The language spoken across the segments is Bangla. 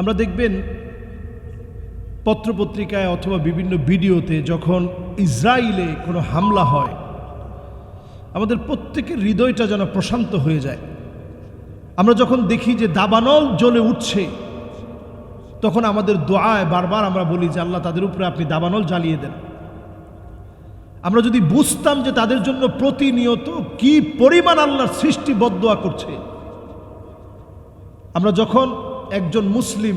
আমরা দেখবেন পত্রপত্রিকায় অথবা বিভিন্ন ভিডিওতে যখন ইসরায়েলে কোনো হামলা হয়, আমাদের প্রত্যেকের হৃদয়টা যেন প্রশান্ত হয়ে যায়। আমরা যখন দেখি যে দাবানল জ্বলে উঠছে, তখন আমাদের দোয়ায় বারবার আমরা বলি যে, আল্লাহ, তাদের উপরে আপনি দাবানল জ্বালিয়ে দেন। আমরা যদি বুঝতাম যে তাদের জন্য প্রতিনিয়ত কি পরিমাণ আল্লাহর সৃষ্টি বদোয়া করছে, আমরা যখন একজন মুসলিম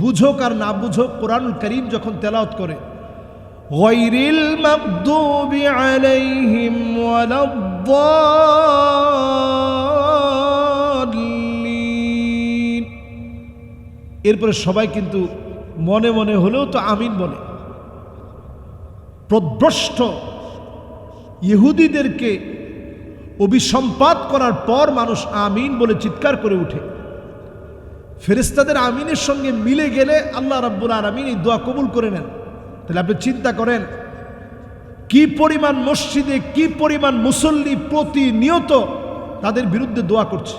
বুঝোক আর না বুঝোক কোরআনুল করিম যখন তেলাওত করে গৈরিল মাগদুবি আলাইহিম এরপরে সবাই কিন্তু মনে মনে হলেও তো আমিন বলে। প্রভ্রষ্ট ইহুদিদেরকে অভিসম্পাত করার পর মানুষ আমিন বলে চিৎকার করে উঠে। ফেরেস্তাদের আমিনের সঙ্গে মিলে গেলে আল্লাহ রাব্বুল আলমিন এই দোয়া কবুল করে নেন। তাহলে আপনি চিন্তা করেন, কি পরিমাণ মসজিদে, কি পরিমাণ মুসল্লি প্রতিনিয়ত তাদের বিরুদ্ধে দোয়া করছে?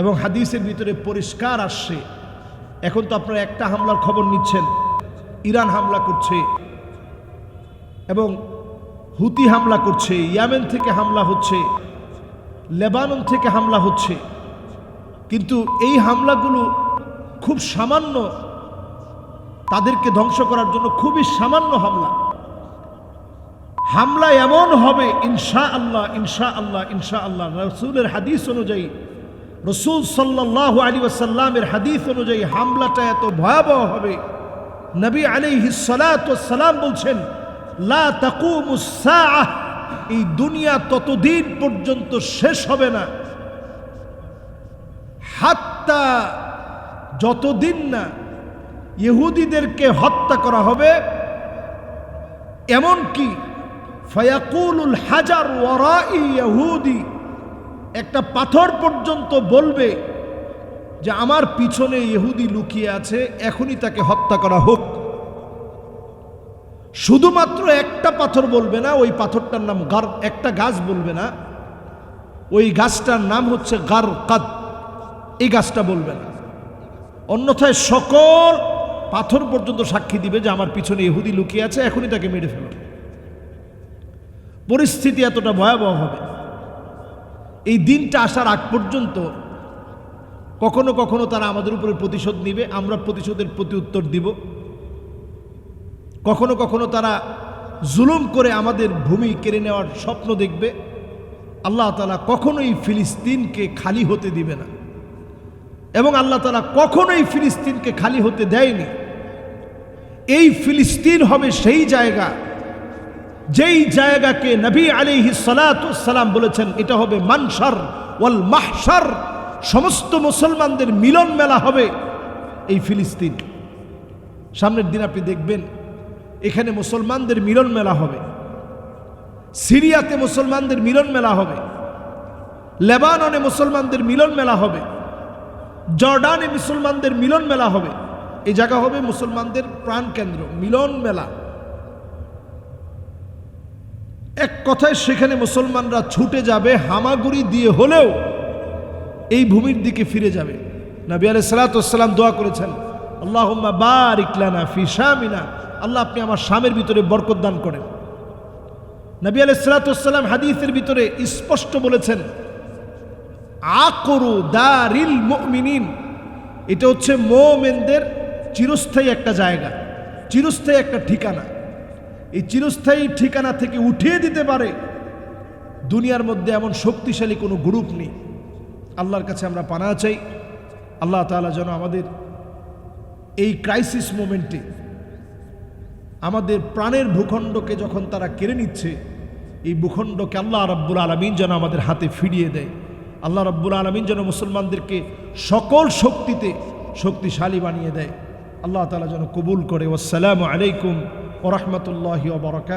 এবং হাদিসের ভিতরে পরিষ্কার আসছে, এখন তো আপনারা একটা হামলার খবর নিচ্ছেন, ইরান হামলা করছে, এবং হুতি হামলা করছে, ইয়ামেন থেকে হামলা হচ্ছে, লেবানন থেকে হামলা হচ্ছে। কিন্তু এই হামলাগুলো খুব সামান্য, তাদেরকে ধ্বংস করার জন্য খুবই সামান্য হামলা। হামলা এমন হবে ইনশা আল্লাহ ইনশা আল্লাহ ইনশা আল্লাহ রসুলের হাদিস অনুযায়ী, রসুল সাল্লাহ আলী ওয়াসাল্লামের হাদিস অনুযায়ী হামলাটা এত ভয়াবহ হবে। নবী আলী সালাম বলছেন, লা এই দুনিয়া ততদিন পর্যন্ত শেষ হবে না। হাত্তা, যতদিন না ইহুদিদেরকে হত্যা করা হবে, এমনকি ফয়াকুলুল হাজার ওয়ারা ইহুদি, একটা পাথর পর্যন্ত বলবে যে আমার পিছনে ইহুদি লুকিয়ে আছে, এখনই তাকে হত্যা করা হোক। শুধুমাত্র একটা পাথর বলবে না, ওই পাথরটার নাম গার, একটা গাছ বলবে না, ওই গাছটার নাম হচ্ছে গার কাদ এই গাছটা বলবে না। অন্যথায় সকল পাথর পর্যন্ত সাক্ষী দিবে যে আমার পিছনে ইহুদি লুকিয়ে আছে, এখনই তাকে মেরে ফেল। পরিস্থিতি এতটা ভয়াবহ হবে। এই দিনটা আসার আগ পর্যন্ত কখনো কখনো তারা আমাদের উপরে প্রতিশোধ নিবে, আমরা প্রতিশোধের প্রতি উত্তর দিব। কখনো কখনো তারা জুলুম করে আমাদের ভূমি কেড়ে নেওয়ার স্বপ্ন দেখবে। আল্লাহ তালা কখনোই ফিলিস্তিনকে খালি হতে দিবে না। এবং আল্লাহ তালা কখনোই ফিলিস্তিনকে খালি হতে দেয়নি। এই ফিলিস্তিন হবে সেই জায়গা, যেই জায়গাকে নবী আলিহি সালাম বলেছেন, এটা হবে মানসার ওয়াল মাহসার সমস্ত মুসলমানদের মিলন মেলা হবে এই ফিলিস্তিন। সামনের দিন আপনি দেখবেন, এখানে মুসলমানদের মিলন মেলা হবে। সিরিয়াতে মুসলমানদের মিলন মেলা হবে। লেবাননে মুসলমানদের মিলন মেলা হবে। জর্ডানে মুসলমানদের মিলন মেলা হবে। এই জায়গা হবে মুসলমানদের প্রাণ কেন্দ্র, মিলন মেলা। এক কথায় সেখানে মুসলমানরা ছুটে যাবে, হামাগুড়ি দিয়ে হলেও এই ভূমির দিকে ফিরে যাবে। নবী আলাই সালাতাম দোয়া করেছেন আল্লাহ বারিকলানা ফি শামিনা। আল্লাহ আপনি আমার স্বামীর ভিতরে বরকত দান করেন। নবী আলাই সালাতাম হাদিসের ভিতরে স্পষ্ট বলেছেন আকরু দারিল মুমিনিন। এটা হচ্ছে মোমেনদের চিরস্থায়ী একটা জায়গা, চিরস্থায়ী একটা ঠিকানা। এই চিরস্থায়ী ঠিকানা থেকে উঠিয়ে দিতে পারে দুনিয়ার মধ্যে এমন শক্তিশালী কোনো গ্রুপ নেই। আল্লাহর কাছে আমরা পানা চাই, আল্লাহ তালা যেন আমাদের এই ক্রাইসিস মোমেন্টে আমাদের প্রাণের ভূখণ্ডকে যখন তারা কেড়ে নিচ্ছে, এই ভূখণ্ডকে আল্লাহ রব্বুল আলমিন যেন আমাদের হাতে ফিরিয়ে দেয়। আল্লাহ রব্বুল আলমিন যেন মুসলমানদেরকে সকল শক্তিতে শক্তিশালী বানিয়ে দেয়। আল্লাহ তালা যেন কবুল করে। ওসালামু আলাইকুম ওরহমতুল্লাহ বরকাত।